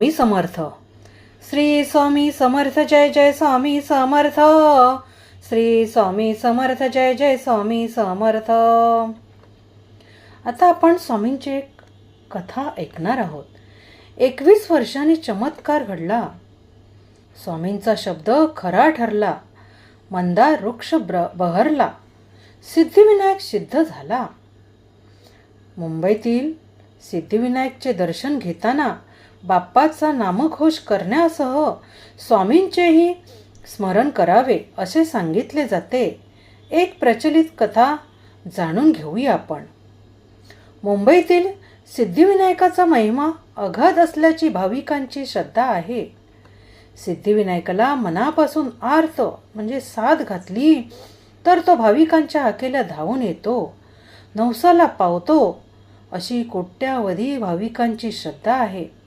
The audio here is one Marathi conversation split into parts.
मी समर्थ. श्री स्वामी समर्थ जय जय स्वामी समर्थ. श्री स्वामी समर्थ जय जय स्वामी समर्थ. आता आपण स्वामींची एक कथा ऐकणार आहोत. एकवीस वर्षांनी चमत्कार घडला. स्वामींचा शब्द खरा ठरला. मंदार वृक्ष ब्र बहरला. सिद्धिविनायक सिद्ध झाला. मुंबईतील सिद्धिविनायकचे दर्शन घेताना बाप्पाचा नामघोष करण्यासह स्वामींचेही स्मरण करावे असे सांगितले जाते. एक प्रचलित कथा जाणून घेऊया आपण. मुंबईतील सिद्धिविनायकाचा महिमा अगाध असल्याची भाविकांची श्रद्धा आहे. सिद्धिविनायकाला मनापासून आर्त म्हणजे साथ घातली तर तो भाविकांच्या हाकेला धावून येतो. नवसाला पावतो अशी कोट्यावधी भाविकांची श्रद्धा आहे.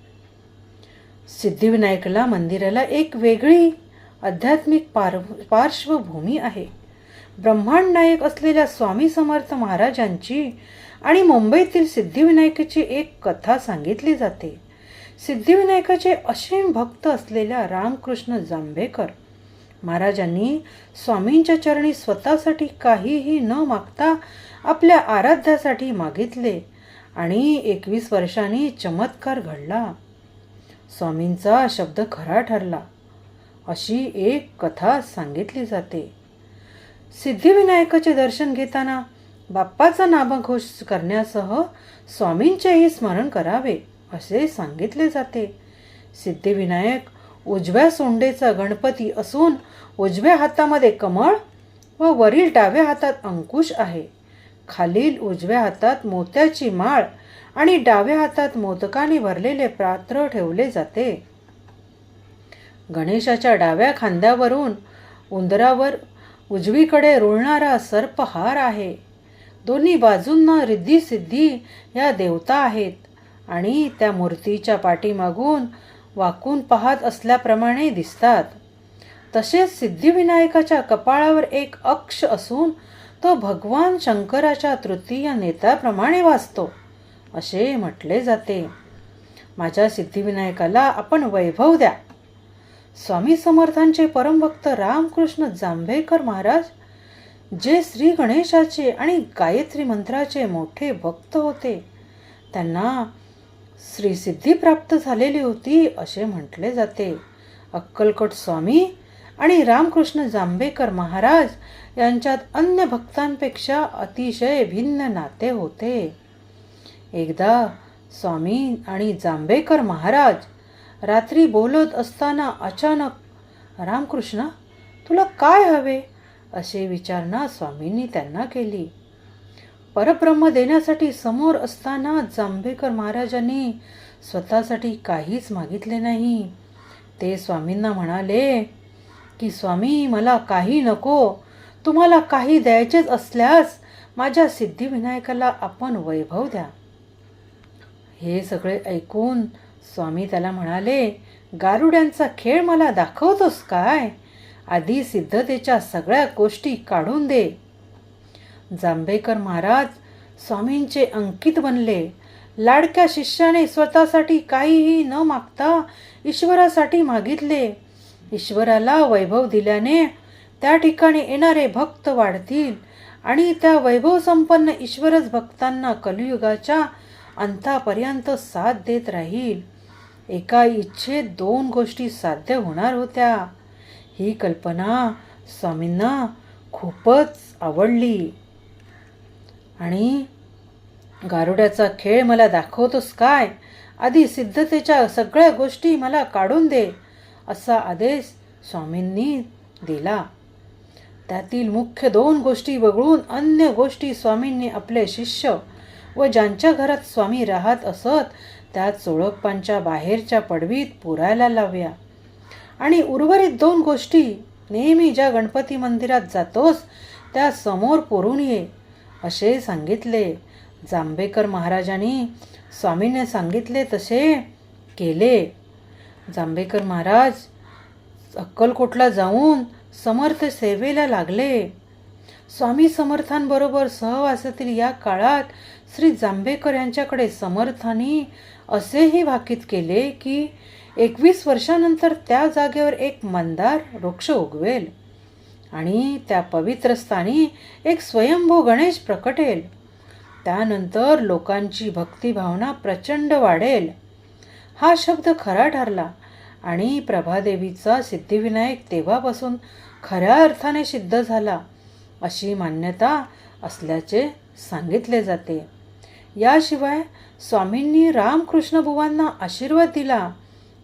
सिद्धिविनायकला मंदिराला एक वेगळी आध्यात्मिक पार पार्श्वभूमी आहे. ब्रह्मांड नायक असलेल्या स्वामी समर्थ महाराजांची आणि मुंबईतील सिद्धिविनायकाची एक कथा सांगितली जाते. सिद्धिविनायकाचे असीम भक्त असलेल्या रामकृष्ण जांभेकर महाराजांनी स्वामींच्या चरणी स्वतःसाठी काहीही न मागता आपल्या आराध्यासाठी मागितले आणि एकवीस वर्षांनी चमत्कार घडला. स्वामींचा शब्द खरा ठरला. अशी एक कथा सांगितली जाते. सिद्धिविनायकाचे दर्शन घेताना बाप्पाचा नामघोष करण्यासह स्वामींचेही स्मरण करावे असे सांगितले जाते. सिद्धिविनायक उजव्या सोंडेचा गणपती असून उजव्या हातामध्ये कमळ व वरील डाव्या हातात अंकुश आहे. खालील उजव्या हातात मोत्याची माळ आणि डाव्या हातात मोदकाने भरलेले पात्र ठेवले जाते. गणेशाच्या डाव्या खांद्यावरून उंदरावर उजवीकडे रुळणारा सर्पहार आहे. दोन्ही बाजूंना रिद्धी सिद्धी या देवता आहेत आणि त्या मूर्तीच्या पाठीमागून वाकून पाहत असल्याप्रमाणे दिसतात. तसेच सिद्धिविनायकाच्या कपाळावर एक अक्ष असून तो भगवान शंकराच्या तृतीय नेत्याप्रमाणे वाचतो असे म्हटले जाते. माझ्या सिद्धिविनायकाला आपण वैभव द्या. स्वामी समर्थांचे परमभक्त रामकृष्ण जांभेकर महाराज जे श्री गणेशाचे आणि गायत्री मंत्राचे मोठे भक्त होते त्यांना श्री सिद्धी प्राप्त झालेली होती असे म्हटले जाते. अक्कलकोट स्वामी आणि रामकृष्ण जांभेकर महाराज यांच्यात अन्य भक्तांपेक्षा अतिशय भिन्न नाते होते. एकदा स्वामी आणि जांभेकर महाराज रात्री बोलत असताना अचानक रामकृष्ण तुला काय हवे? असे विचारणा स्वामींनी त्यांना केली. परब्रह्म देण्यासाठी समोर असताना जांभेकर महाराजांनी स्वतःसाठी काहीच मागितले नाही. ते स्वामींना म्हणाले की स्वामी मला काही नको. तुम्हाला काही द्यायचेच असल्यास माझ्या सिद्धिविनायकाला आपण वैभव द्या. हे सगळे ऐकून स्वामी त्याला म्हणाले गारुड्यांचा खेळ मला दाखवतोस काय? आधी सिद्धतेच्या सगळ्या गोष्टी काढून दे. जांभेकर महाराज स्वामींचे अंकित बनले. लाडक्या शिष्याने स्वतःसाठी काहीही न मागता ईश्वरासाठी मागितले. ईश्वराला वैभव दिल्याने त्या ठिकाणी येणारे भक्त वाढतील आणि त्या वैभव संपन्न ईश्वरच भक्तांना कलियुगाच्या अंतापर्यंत साथ देत राहील. एका इच्छेत दोन गोष्टी साध्य होणार होत्या. ही कल्पना स्वामींना खूपच आवडली. आणि गारुड्याचा खेळ मला दाखवतोस काय? आधी सिद्धतेच्या सगळ्या गोष्टी मला काढून दे असा आदेश स्वामींनी दिला. त्यातील मुख्य दोन गोष्टी वगळून अन्य गोष्टी स्वामींनी आपले शिष्य व ज्यांच्या घरात स्वामी राहत असत त्या चोळप्पांच्या बाहेरच्या पडवीत पुरायला लावया. आणि उर्वरित दोन गोष्टी नेहमी ज्या गणपती मंदिरात जातोस त्या समोर पोरून ये असे सांगितले. जांभेकर महाराजांनी स्वामीने सांगितले तसे केले. जांभेकर महाराज अक्कलकोटला जाऊन समर्थ सेवेला लागले. स्वामी समर्थांबरोबर सहवासातील या काळात श्री जांभेकर यांच्याकडे समर्थांनी असेही भाकीत केले की एकवीस वर्षानंतर त्या जागेवर एक मंदार वृक्ष उगवेल आणि त्या पवित्र स्थानी एक स्वयंभू गणेश प्रकटेल. त्यानंतर लोकांची भक्तिभावना प्रचंड वाढेल. हा शब्द खरा ठरला आणि प्रभादेवीचा सिद्धिविनायक तेव्हापासून खऱ्या अर्थाने सिद्ध झाला. अशी मान्यता असल्याचे सांगितले जाते. याशिवाय स्वामींनी रामकृष्ण बुवांना आशीर्वाद दिला.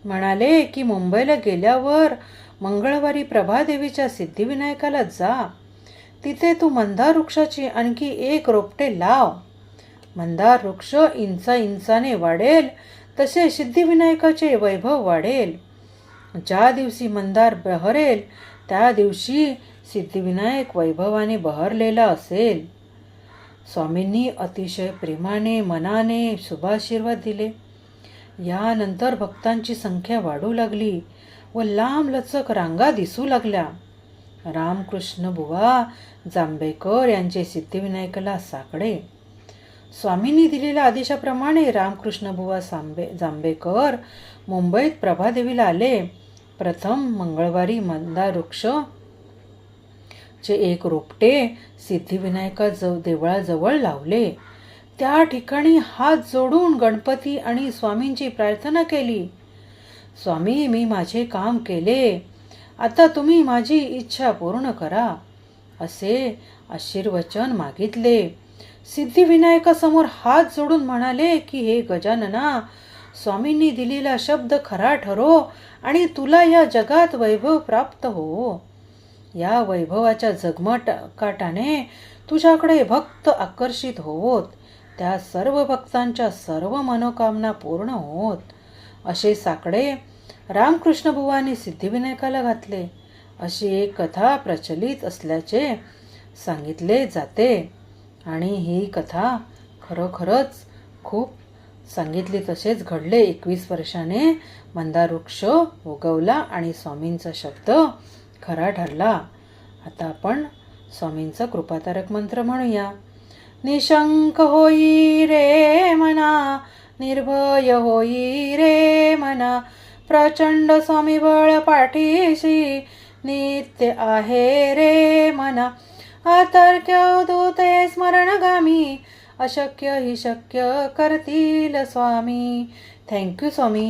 म्हणाले की मुंबईला गेल्यावर मंगळवारी प्रभादेवीच्या सिद्धिविनायकाला जा. तिथे तू मंदार वृक्षाची आणखी एक रोपटे लाव. मंदार वृक्ष इंचा इंचाने वाढेल तसे सिद्धिविनायकाचे वैभव वाढेल. ज्या दिवशी मंदार बहरेल त्या दिवशी सिद्धिविनायक वैभवाने बहरलेला असेल. स्वामींनी अतिशय प्रेमाने मनाने शुभाशीर्वाद दिले. यानंतर भक्तांची संख्या वाढू लागली व लांबलचक रांगा दिसू लागल्या. रामकृष्ण बुवा जांभेकर यांचे सिद्धिविनायकाला साकडे. स्वामींनी दिलेल्या आदेशाप्रमाणे रामकृष्ण बुवा सांबे जांभेकर मुंबईत प्रभादेवीला आले. प्रथम मंगळवारी मंदार वृक्ष चे एक रोपटे सिद्धिविनायका जव देवळाजवळ लावले. त्या ठिकाणी हात जोडून गणपती आणि स्वामींची प्रार्थना केली. स्वामी मी माझे काम केले. आता तुम्ही माझी इच्छा पूर्ण करा. असे आशीर्वचन मागितले. सिद्धिविनायकासमोर हात जोडून म्हणाले की हे गजानना स्वामींनी दिलेला शब्द खरा ठरो आणि तुला या जगात वैभव प्राप्त हो. या वैभवाच्या झगमटकाटाने तुझ्याकडे भक्त आकर्षित होत त्या सर्व भक्तांच्या सर्व मनोकामना पूर्ण होत. असे साकडे रामकृष्ण बुवांनी सिद्धिविनायकाला घातले. अशी एक कथा प्रचलित असल्याचे सांगितले जाते. आणि ही कथा खरोखरच खूप सांगितली तसेच घडले. एकवीस वर्षाने मंदारृक्ष उगवला आणि स्वामींचा शब्द खरा ठरला. आता आपण स्वामींचा कृपातारक मंत्र म्हणूया. निशंक होई रे मना निर्भय होई रे मना प्रचंड स्वामी बळ पाठीशी नित्य आहे रे मना. अतर्क दूते स्मरणगामी अशक्य ही शक्य करतील स्वामी. थँक्यू स्वामी.